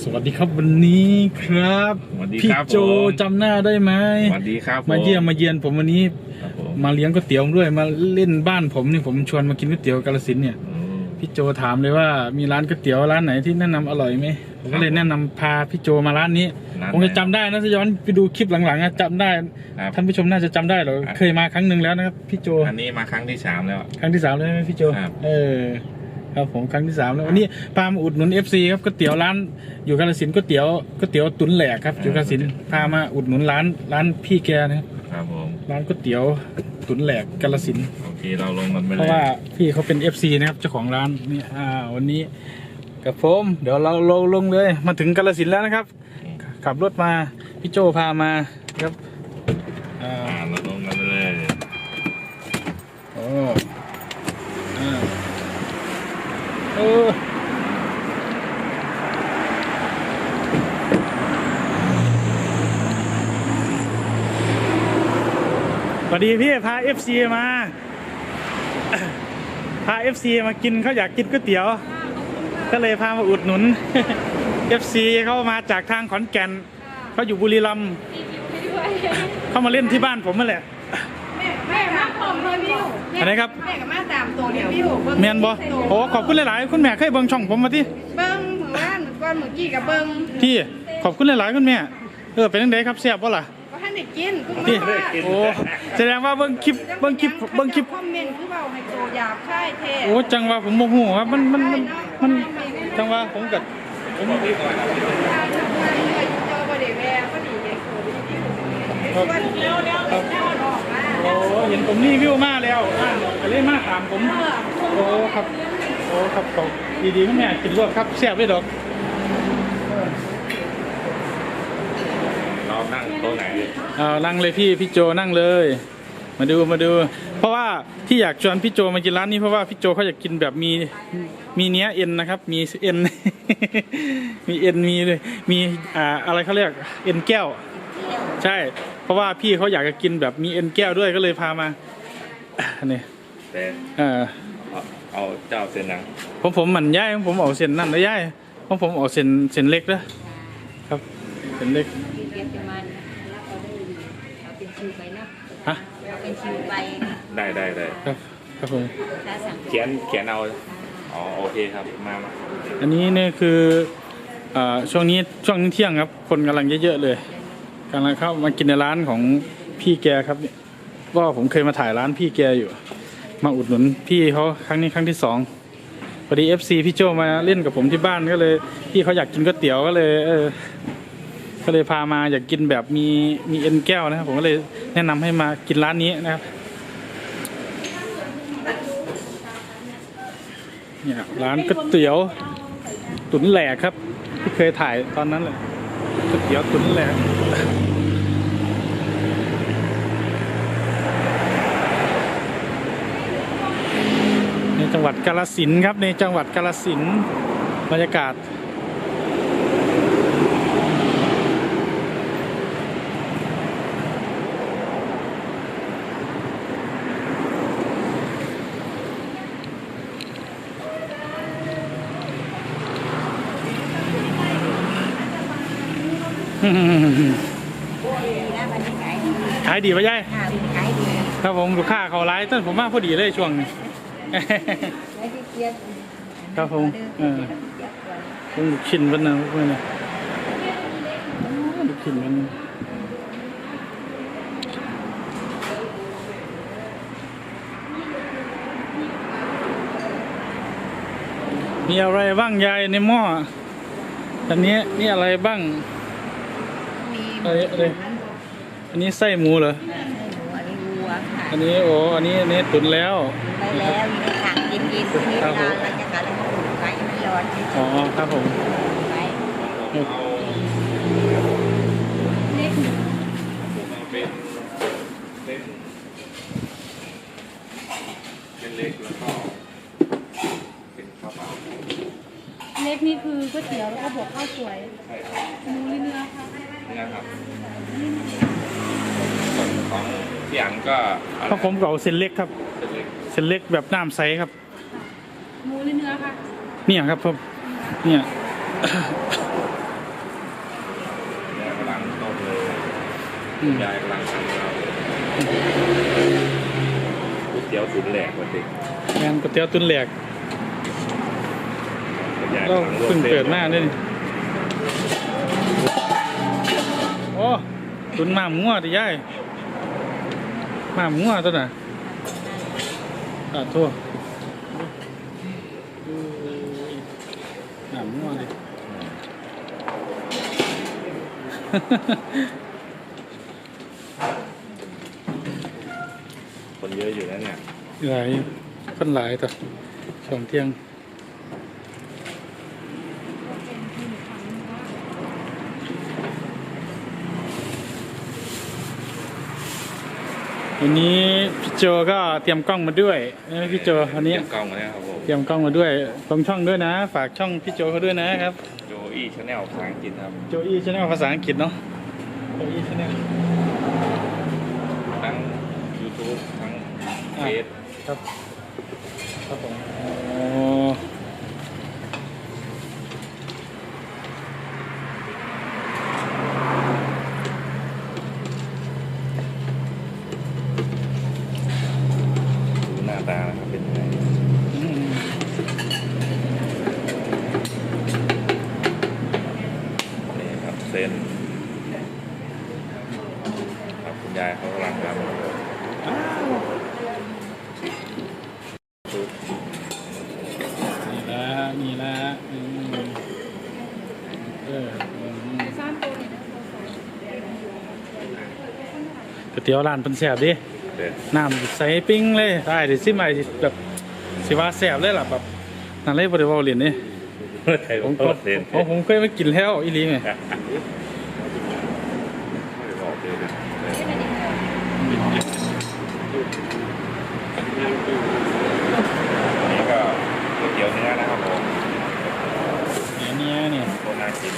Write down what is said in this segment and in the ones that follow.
สวัสดีครับวันนี้ครับสวัสดีพี่ครับโจผมจำหน้าได้ไหมสวัสดีครับมาเยี่ยมมาเยียนผมวันนี้ครับผมมาเลี้ยงก๋วยเตี๋ยวด้วยมาเล่นบ้านผมนี่ผมชวนมากินก๋วยเตี๋ยวกาลสินธุ์เนี่ยอืม พี่โจถามเลยว่ามีร้านก๋วยเตี๋ยวร้านไหนที่แนะนำอร่อยไหมผมก็เลยครับแนะนำพาพี่โจมาร้านนี้ร้านไหนผมจะจำได้นะถ้าย้อนไปดูคลิปหลังๆอะจำได้ครับท่านผู้ชมน่าจะจำได้เหรอครับ เคยมาครั้งหนึ่งแล้วนะครับพี่โจอันนี้มาครั้งที่สามแล้ว ครั้งที่สามแล้วใช่ไหมพี่โจครับ เออ ครับผมครั้งที่สามแล้ววันนี้พามาอุดหนุนเอฟซีครับก๋วยเตี๋ยวร้านอยู่กาฬสินธุ์ก๋วยเตี๋ยวก๋วยเตี๋ยวตุ๋นแหลกครับอยู่กาฬสินธุ์พามาอุดหนุนร้านร้านพี่แกนะครับครับผม ร้านก๋วยเตี๋ยวตุ๋นแหลกกาฬสินธุ์โอเค เราลงกันไปเพเลยราะว่าพี่เขาเป็นเอฟซีนะครับเจ้าของร้านนี่อ่าวันนี้กับผมเดี๋ยวเราลงลงเลย มาถึงกาฬสินธุ์แล้วนะครับ ขับรถมาพี่โจพามาครับ อ้สวัสดีพี่พาเอฟซีมาพาเอฟซีมากินเขาอยากกินก๋วยเตี๋ยว ก็เลยพามาอุดหนุนเอฟซีเขามาจากทางขอนแก่นเขาอยู่บุรีรัมย์เขามาเล่นที่บ้านผมนั่นแหละแม่แม่มาพร้อมรีวิว อันไหนครับ แม่กับมาตามตัวรีวิวบิ่งเมียนบอโอ้ขอบคุณหลายๆ คุณแม่เคยเบิ่งช่องผมมาที่เบิ้งมือว่านก้อนมือกี้กับเบิ้งพี่ขอบคุณหลายๆ คุณแม่ เออเป็นยังไงครับเสียบป่ะล่ะว่าท่านได้กินเพิ่งพี่มาว่าโอ้แสดงว่าเบิ่งคลิปเบิ่งคลิปเบิ่งคลิป คอมเมนต์คือเบาให้โตหยาบค่ายเท่โอ้จังว่าผมโมโหครับมันมันมันมันจังว่าผมกับผมเจอบ่ได้แวะพอดีไงโครีวิววันเร็วเร็วเร็ว ออกมาโอ้เห็นผมรีวิวมาแล้วอ่านก็เลยมาถามผม โอ้ครับ โอ้ครับขอบดีๆคุณแม่กินรวดครับเสียบด้วยดอกเรานั่งโต๊ะไหนเอานั่งเลยพี่พี่โจนั่งเลย มาดูมาดู เพราะว่าที่อยากชวนพี่โจมากินร้านนี้เพราะว่าพี่โจเขาอยากกินแบบมีมีเนื้อเอ็นนะครับ มีเอ็น มีเอ็นมีเลยมีอ่าอะไรเขาเรียกเอ็นแก้ว ใช่ เพราะว่าพี่เขาอยากจะกินแบบมีเอ็นแก้วด้วยก็เลยพามาอันนี้แต่เออเอาเอาเจ้าเส้นหนังผมผมหมันย่ายผมเอาเส้นนั่นนะย่ายผมผมเอาเส้นเส้นเล็กนะครับเส้นเล็กเรียกเป็นมันเราได้เอาเป็นคิวไปเนาะฮะเอาเป็นคิวไปได้ได้ได้ครับครับผมถ้าสั่งเขียนเขียนเอาอ๋อโอเคครับมามาอันนี้เนี่ยคือเอ่อช่วงนี้ช่วงเที่ยงครับ คนกำลังเยอะๆเลย กำลังเข้ามากินในร้านของพี่แกครับเนี่ยก็ผมเคยมาถ่ายร้านพี่แกอยู่ มาอุดหนุนพี่เขาครั้งนี้ครั้งที่สองพอดีเอฟซีพี่โจมาเล่นกับผมที่บ้านก็เลย พี่เขาอยากกินก๋วยเตี๋ยวก็เลยเออก็เลยพามาอยากกินแบบมีมีเอ็นแก้วนะครับผมก็เลยแนะนำให้มากินร้านนี้นะครับเนี่ยร้านก๋วยเตี๋ยว ตุ๋นแหลกครับที่เคยถ่ายตอนนั้นแหละก๋วยเตี๋ยวตุ๋นแหลก จังหวัดกาฬสินธุ์ครับในจังหวัดกาฬสินธุ์บรรยากาศแล้วมันขายดีขายดีปะยายข้าวขายดี ครับผมลูกค้าเขาไลฟ์ต้นผมมาพอดีเลยช่วงนี้ ไม่ได้เกียดครับผมเออผมลูกชิ้นวันนะพวกนี้ลูกชิ้นมันมีอะไรบ้างยายในหม้ออันนี้นี่อะไรบ้าง มีอะไรอะไรอันนี้ไส้หมูเหรอหมูอันนี้วัว ค่ะอันนี้โอ้อันนี้อันนี้ตุ๋นแล้วไปแล้วอยู่ในถังเย็นๆทีนี้เวลาเราจะขายเราก็อุ่นไว้ให้มันร้อนอ๋อครับผมไว้เอาผมเอาเป็นเส้นเส้นเล็กแล้วก็เป็นข้าวเปล่าเล็กนี่คือก๋วยเตี๋ยวแล้วก็บวกข้าวสวยใช่ครับหมูหรือเนื้อคะนี่นะครับส่วน ของพี่อันก็ข้าวผมเก่าเส้นเล็กครับ เส้นเล็กแบบน้ำใสครับหมูหรือเนื้อคะเนี่ยครับผมเนี่ยกงต้มเลยยายกำลังก๋วยเตี๋ยวตุนแหลกวันเกงานก๋วยเตี๋ยวตุนแหลกเราเพิ่งเปิดหน้านี่ยโอ้ตุนมามั่วดิยาย มาหมัวตัวน่ะอ่าโทั่วหมาหมัวดิคนเยอะอยู่นะเนี่ยหลายคนหลายต่อช่วงเที่ยง วันนี้พี่โจก็เตรียมกล้องมาด้วยนะพี่โจวันนี้เตรียมกล้องมาแล้วครับผมเตรียมกล้องมาด้วยลงช่องด้วยนะ ฝากช่องพี่โจเขาด้วยนะครับโจอี้ชาแนลภาษาอังกฤษครับโจอี้ชาแนลภาษาอังกฤษเนาะโจอี้ชาแนลทั้ง YouTube ทั้งเฟซครับครับผมอ๋อ ดูหน้าตานะครับเป็นยังไง อืม นี่ครับเส้นครับคุณยายเขากำลังทำชุด นี่ละนี่ละอืมเอออืม สร้างตัวเนี่ย ก๋วยเตี๋ยวร้านเป็นแสบดิเด็ดน้ำใสปิ้งเลยได้เดี๋ยวซิใหม่แบบสิว่าแสบเลยล่ะแบบนั่นเลยบริวารเหรียญนี่ไทยผผมมก็เส้นผมผมเคยมากินแล้วอีหลีไงไม่บอกเลยนะอันนี้ก็ก๋วยเตี๋ยวเนื้อนะครับผมเนี่ยเนี่ยเนี่ยโคตรน่ากิน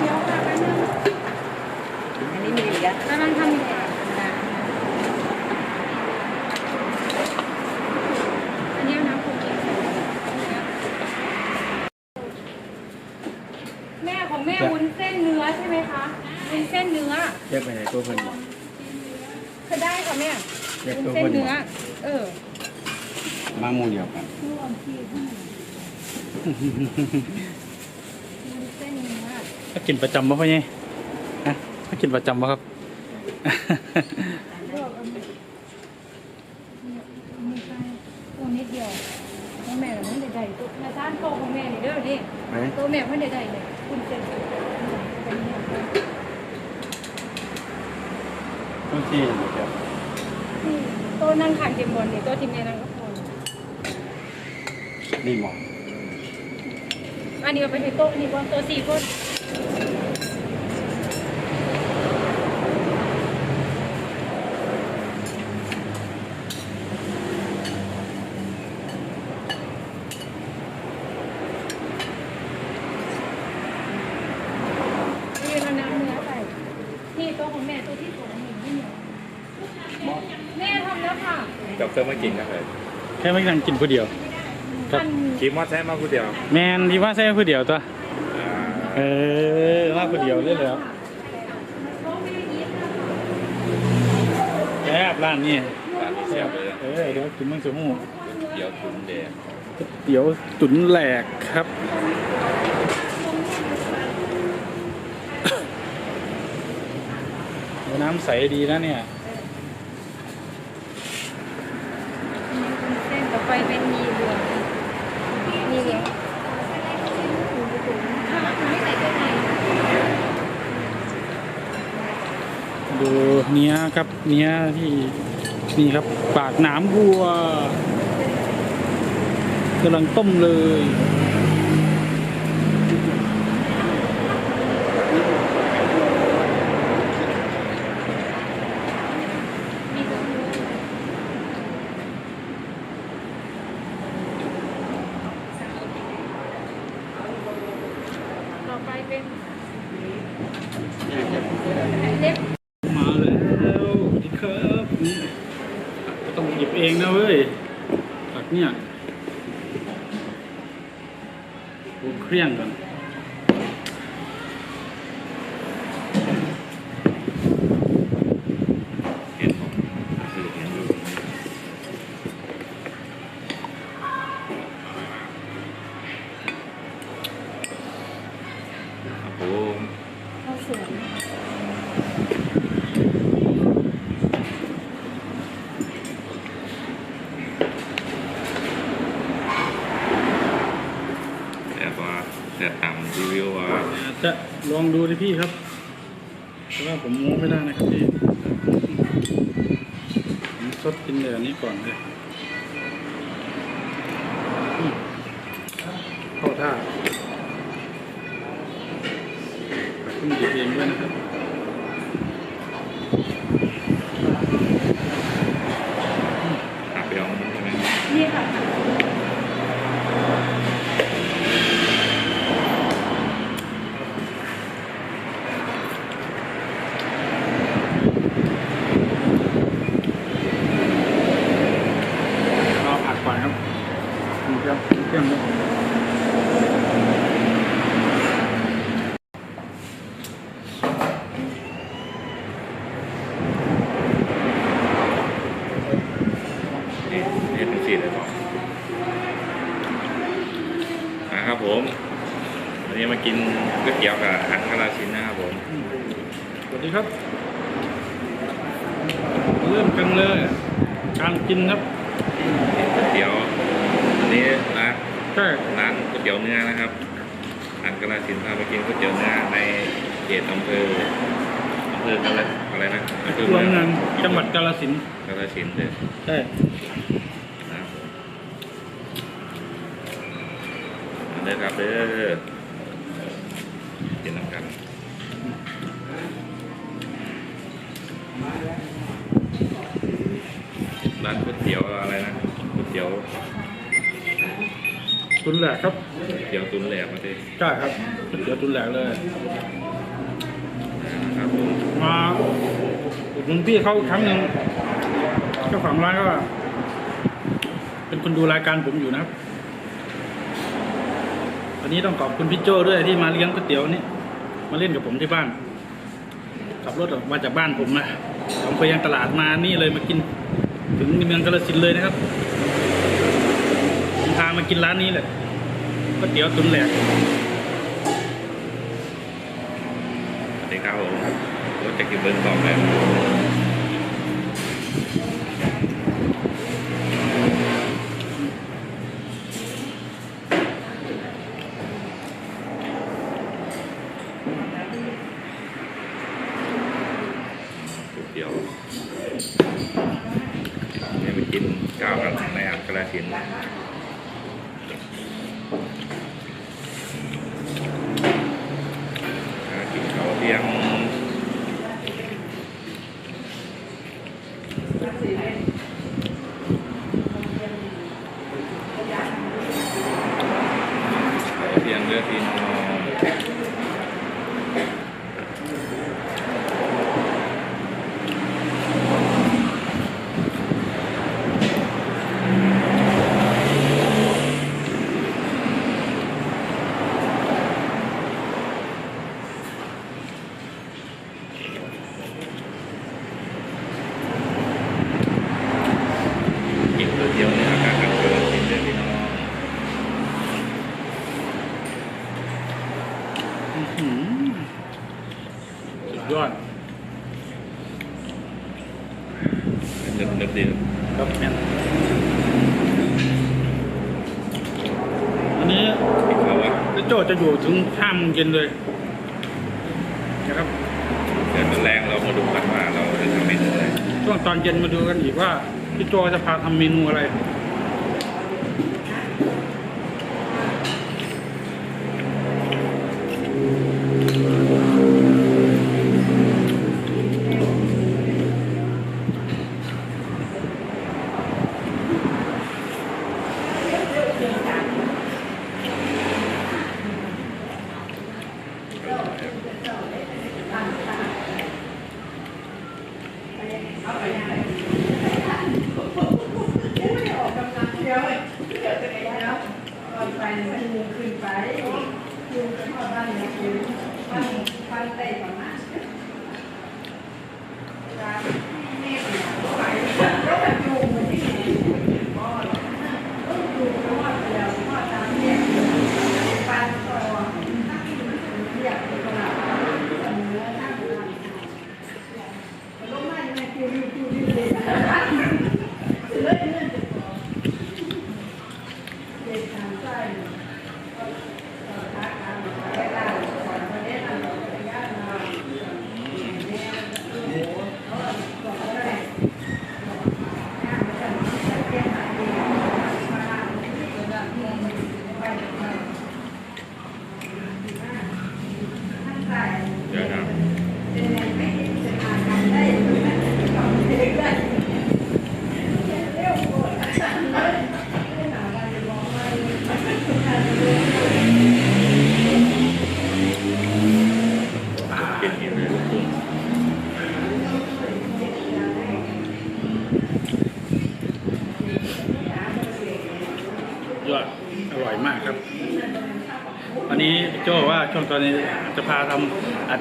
เดี๋ยวค่ะแป๊บนึง อันนี้มีเหลือกำลังทำอยู่ค่ะอันนี้เอาน้ำโคเกแม่ของแม่วุ้นเส้นเนื้อใช่ไหมคะวุ้นเส้นเนื้อ เรียกไปไหนตัวเพิ่นบอกก็ได้ค่ะแม่เรียกวุ้นตัวเส้นเพิ่นบเนื้ออกเออ มาหมู่เดียวกันวุ้นเส้นเนื้อถ้ากินประจำบ่พ่อเนี่ยฮะถ้ากินประจำบ่ครับมีใครตัวนิดเดียวของแม่น่ะมันใดๆตัวแม่ซ่านโตของแม่นี่เด้อนี่ไหมตัวแม่มันใดๆเลยคุณเส้นเป็นเนี่ย ต้อง ที่เดียวนี่ตัวนั่งขางเกมบอลนี่ตัวทีมแม่นั่งก็พอนี่หมองอันนี้เอาไปให้โต๊ะอันนี้ก่อนตัวสี่คนนี่เอาน้ำเนื้อไปนี่โต๊ะของแม่ตัวที่สองนี่ไม่เหนียวแม่ทำแล้วค่ะ กับเครื่องไม่กินนะครับแค่ไม่นั่งกินผู้เดียว ครับอันขี่มอเตอร์ไซค์มาคนเดียวแมนที่ว่าใช่ผู้เดียวตัวอ่าเออมาผู้เดียวเลยแล้วแซ่บร้านนี้ร้านนี้แซ่บเลยเออเดี๋ยวกินมังสมูเดี๋ยวคุณแดงเตี๋ยวตุ๋นแหลกครับ น้ำใสดีนะเนี่ย ไปเป็นมีเหลืองมีเหลืองดูเนี้ยครับเนี้ยที่นี่ครับปากหนามวัวกำลังต้มเลย มีตัวนู้นต่อไปเป็นเล็บ มาแล้วสวัสดีครับนี่ก็ต้องหยิบเองนะเว้ยผักเนี่ยดูเครื่องก่อน เห็นผมคือเห็นอยู่ครับผม ข้าวสวย แต่ว่าแต่ตามรีวิวว่า อาจจะล องดูดิพี่ครับแต่ว่าผมโม้ไม่ได้นะครับพี่ผมซดกินเลยอันนี้ก่อนเลยอืมเข้าท่าขึ้นหยิบเองด้วยนะครับหาไปเอามันใช่ไหมนี่ค่ะ รอผัดก่อนครับนี่ครับเครื่องนี้ นี่เห็นเป็นสีเลยบอกนะครับผมวันนี้มากินก๋วยเตี๋ยวกับอาหารคาราชินนะครับผม สวัสดีครับ เริ่มกันเลย การกินครับก๋วยเตี๋ยวอันนี้ร้านใช่ร้านก๋วยเตี๋ยวเนื้อนะครับอาหารคาราชินพามากินก๋วยเตี๋ยวเนื้อในเขตอำเภออำเภออะไรอะไรนะอำเภอตัวเมืองเมืองจังหวัดกาฬสินธุ์กาฬสินธุ์เลยใช่นะครับผมมาเด้อครับเด้อ ตุนแหลกครับก๋วยเตี๋ยวตุนแหลกมาดิใช่ครับก๋วยเตี๋ยวตุนแหลกเลยนะครับผมมาอุดหนุนพี่เขาอีกครั้งหนึ่งเจ้าของร้านก็เป็นคนดูรายการผมอยู่นะครับวันนี้ต้องขอบคุณพี่โจ้ด้วยที่มาเลี้ยงก๋วยเตี๋ยวนี่มาเล่นกับผมที่บ้านขับรถออกมาจากบ้านผมนะผมไปยังตลาดมานี่เลยมากิน ถึงเมืองกาฬสินธุ์เลยนะครับ ผมพามากินร้านนี้แหละก๋วยเตี๋ยวตุ๋นแหลกสวัสดีครับผมรถจะกินเบิร์นต่อไปก๋วเตี๋ยวเนี่ยไปกินข้าวกันในอ่างกระสินธุ์อ่ากินข้าวเที่ยง เพียงเลือกพี่น้องกินก๋วยเตี๋ยวเนี่ยอาการกันเกินกินเลยพี่น้อง อื้อหือสุดยอด เดิมเดิมเดิม ครับแม่น พี่โจจะอยู่ถึงห้าโมงเย็นเลยนะครับเดี๋ยวตอนแรกเรามาดูกันว่าเราจะทำเมนูอะไรช่วงตอนเย็นมาดูกันอีกว่าพี่โจจะพาทำเมนูอะไร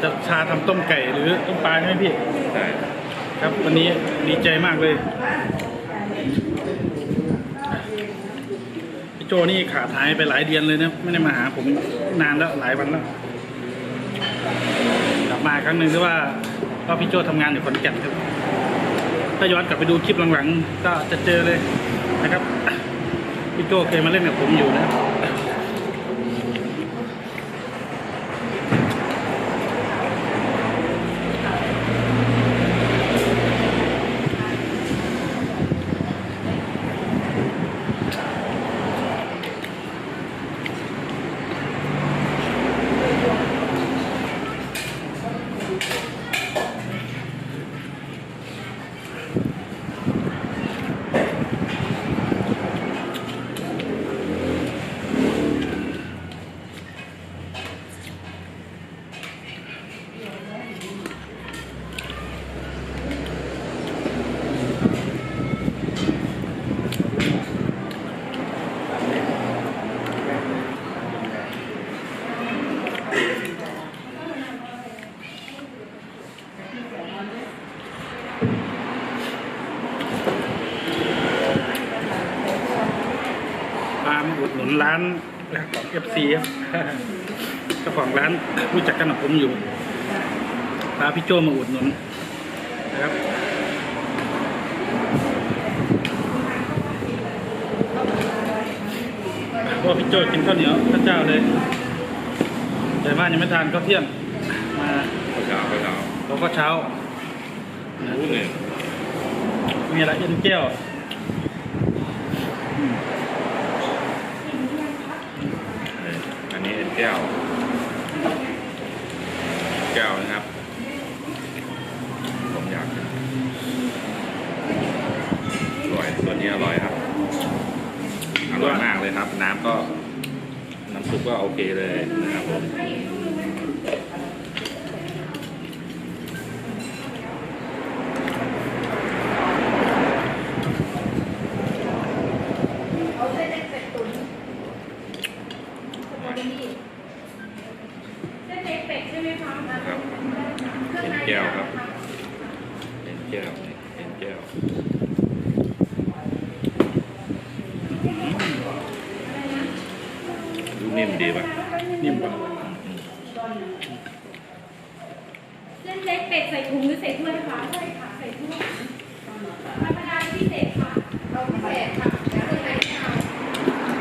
จจะชาทำต้มไก่หรือต้มปลาใช่ไหมพี่ ใช่ครับวันนี้ดีใจมากเลยพี่โจนี่ขาดหายไปหลายเดือนเลยนะไม่ได้มาหาผมนานแล้วหลายวันแล้วกลับมาครั้งหนึ่งที่ว่าก็พี่โจทำงานอยู่ขอนแก่นครับ ถ้าย้อนกลับไปดูคลิปหลังๆ ก็จะเจอเลยนะครับพี่โจเคยมาเล่นกับผมอยู่นะครับ ร้านของเอฟซีเจ้าของร้านรู้จักกันกับผมอยู่พาพี่โจมาอุดหนุนนะครับเพราะว่าพี่โจกินข้าวเหนียวข้าวเจ้าเลยแต่ว่ายังไม่ทานข้าวเที่ยงมาข้าวเช้าข้าวเช้าเราก็เช้ารู้หนึ่งมีอะไรเอ็นแก้ว เอออันนี้เป็นแก้ว แก้วนะครับ ผมอยากอร่อยตัวนี้อร่อยครับ อร่อยมากเลยครับ น้ำก็ น้ำซุปก็โอเคเลยนะครับผม เอาเส้นเล็กเป็ดตุ๋น เส้นเล็กเป็ดใช่ไหมคะ ครับเห็นแก้วครับเห็นแก้วเห็นแก้ว ดูนิ่มดีป่ะ นิ่มกว่า เส้นเล็กเป็ดใส่ถุงหรือใส่ถ้วยคะใช่ค่ะใส่ถ้วยธรรมดาพิเศษค่ะ เราพิเศษค่ะแล้วก็ใส่ข้าว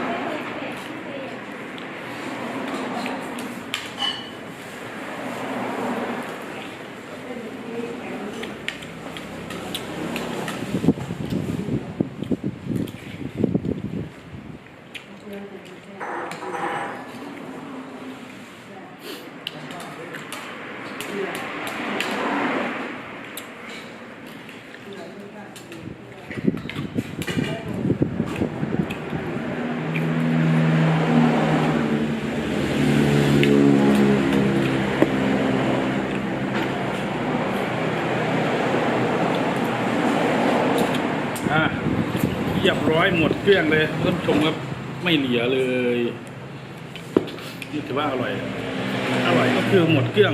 เส้นเล็กเป็ดพิเศษ ร้อยหมดเกลี้ยงเลยท่านผู้ชมครับไม่เหลือเลยนี่ถือว่าอร่อย อร่อยก็คือหมดเกลี้ยง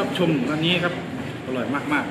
รับชมอันนี้ครับ อร่อยมาก